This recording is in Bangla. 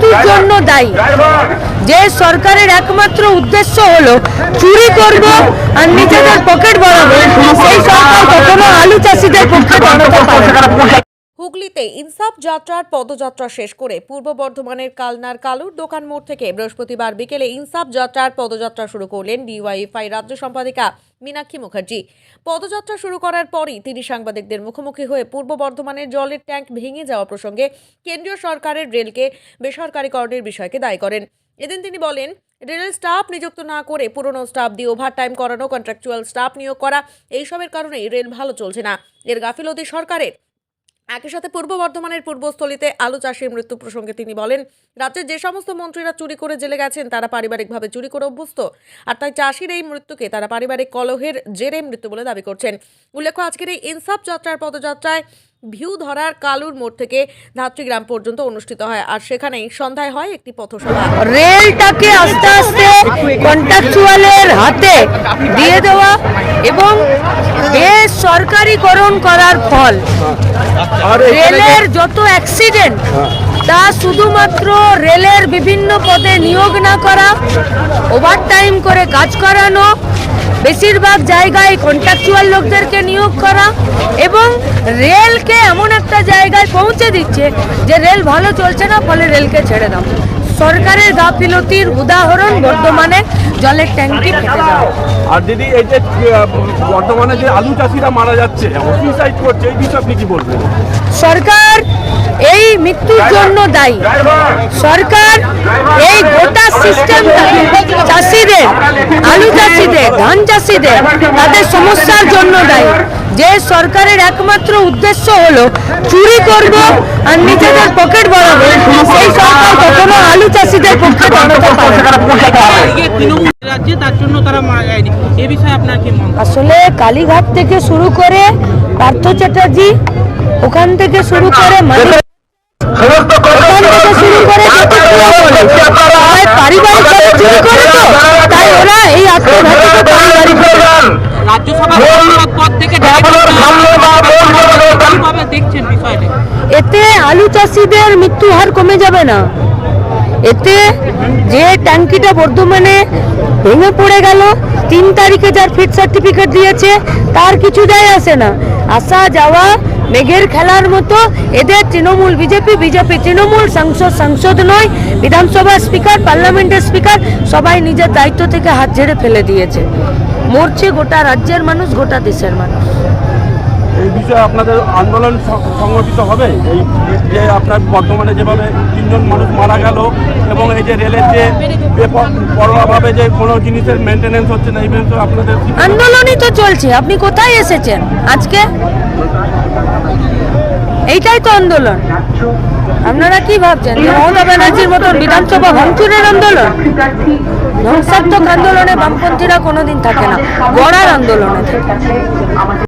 মৃত্যুর জন্য দায়ী। যে সরকারের একমাত্র উদ্দেশ্য হলো চুরি করব আর নিজেদের পকেট বাড়াবো সেই সরকার কখনো আলু চাষিদের পক্ষে দাঁড়াতে পারে। হুগলিতে ইনসাফ যাত্রার পদযাত্রা শেষ করে পূর্ব বর্ধমানের কালনার কালুর দোকান মোড় থেকে বৃহস্পতিবার বিকেলে ইনসাফ যাত্রার পদযাত্রা শুরু করলেন ডিওয়াইএফআই রাজ্য সম্পাদিকা মীনাক্ষী মুখার্জি। পদযাত্রা শুরু করার পরই তিনি সাংবাদিকদের মুখোমুখি হয়ে পূর্ব বর্ধমানের জলের ট্যাঙ্ক ভেঙে যাওয়া প্রসঙ্গে কেন্দ্রীয় সরকারের রেলকে বেসরকারীকরণের বিষয়কে দায়ী করেন। এদিন তিনি বলেন, রেলের স্টাফ নিযুক্ত না করে পুরনো স্টাফ দিয়ে ওভারটাইম করানো, কন্ট্রাকচুয়াল স্টাফ নিয়োগ করা, এইসবের কারণেই রেল ভালো চলছে না। এর গাফিলতি সরকারের। একই সাথে পূর্ব বর্ধমানের পূর্বস্থলীতে আলু চাষির মৃত্যু প্রসঙ্গে তিনি বলেন, রাজ্যের যে সমস্ত মন্ত্রীরা চুরি করে জেলে গেছেন, তারা পারিবারিকভাবে চুরি করে অভ্যস্ত। আর তাই চাষির এই মৃত্যুকে তারা পারিবারিক কলহের জেরে মৃত্যু বলে দাবি করছেন। উল্লেখ্য, আজকের এই ইনসাফ যাত্রার পদযাত্রায় ভিউ ধরার কালুর মোড় থেকে ধাত্রীগ্রাম পর্যন্ত অনুষ্ঠিত হয় আর সেখানেই সন্ধ্যায় হয় একটি পথসভা। রেলটাকে আস্তে আস্তে কন্ট্রাকচুয়ালের হাতে দিয়ে দেওয়া এবং বেসরকারিকরণ করার ফল। রেলের যত অ্যাক্সিডেন্ট তা শুধুমাত্র রেলের বিভিন্ন পদে নিয়োগ না করা ওভারটাইম করে কাজ করানো বেশিরভাগ জায়গায় কন্ট্রাকচুয়াল লোকদেরকে নিয়োগ করা এবং রেলকে এমন একটা জায়গায় পৌঁছে দিচ্ছে যে রেল ভালো চলছে না ফলে রেলকে ছেড়ে দাও। সরকারের গাফিলতির উদাহরণ বর্তমানে জলের ট্যাঙ্কি ফেটে আর দিদি এই যে বর্তমানে যে আলু চাষিরা মারা যাচ্ছে সুইসাইড করছে এই বিষয়ে আপনি কি বলবেন? সরকার এই মৃত্যুর জন্য দায়ী। সরকার এই গোটা সিস্টেমটাকে চাষিদের আলু চাষিদের ধান চাষিদের তাদের সমস্যার জন্য দায়ী। যে সরকারের একমাত্র উদ্দেশ্য হলো চুরি করব আর নিজেদের পকেট বাড়াবো সেই সরকার কখনো আলু চাষিদের পক্ষে দাঁড়াতে পারে না। তৃণমূল রাজ্যে তার জন্য তারা মারা যায়নি। এ বিষয়ে আপনার কি মত আসলে কালীঘাট থেকে শুরু করে পার্থ চ্যাটার্জি ওখান থেকে শুরু করে মানিক ওখান থেকে শুরু করে পারিবারিকভাবে চুরি করে তো? তাই ওরা এই আত্মঘাতীকে পারিবারিক রাজ্যসভা সাংসদ পদ থেকে কীভাবে দেখছেন বিষয়টা? এতে আলু চাষিদের মৃত্যু হার কমে যাবে না। এতে যে ট্যাঙ্কিটা বর্ধমানে ভেঙে পড়ে গেল তিন তারিখে যার ফিট সার্টিফিকেট দিয়েছে তার কিছু যায় আসে না। আসা যাওয়া মেঘের খেলার মতো এদের তৃণমূল বিজেপি বিজেপি তৃণমূল, সাংসদ সাংসদ নয়। বিধানসভা স্পিকার, পার্লামেন্টের স্পিকার সবাই নিজের দায়িত্ব থেকে হাত ঝেড়ে ফেলে দিয়েছে। মরছে গোটা রাজ্যের মানুষ, গোটা দেশের মানুষ। এই বিষয়ে আপনাদের আন্দোলন সংগঠিত হবে। এই যে আপনার বর্তমানে যেভাবে তিনজন মানুষ মারা গেল এবং এই যে রেলের যে পরোয়াভাবে যে কোনো জিনিসের মেনটেনেন্স হচ্ছে না, এই বিষয়ে আপনাদের আন্দোলনই তো চলছে। আপনি কোথায় এসেছেন আজকে? এইটাই তো আন্দোলন। আপনারা কি ভাবছেন? যে মমতা ব্যানার্জির মতন বিধানসভা ভাঙচুরের আন্দোলন? ধ্বংসাত্মক আন্দোলনে বামপন্থীরা কোনোদিন থাকে না। গড়ার আন্দোলনে থাকে।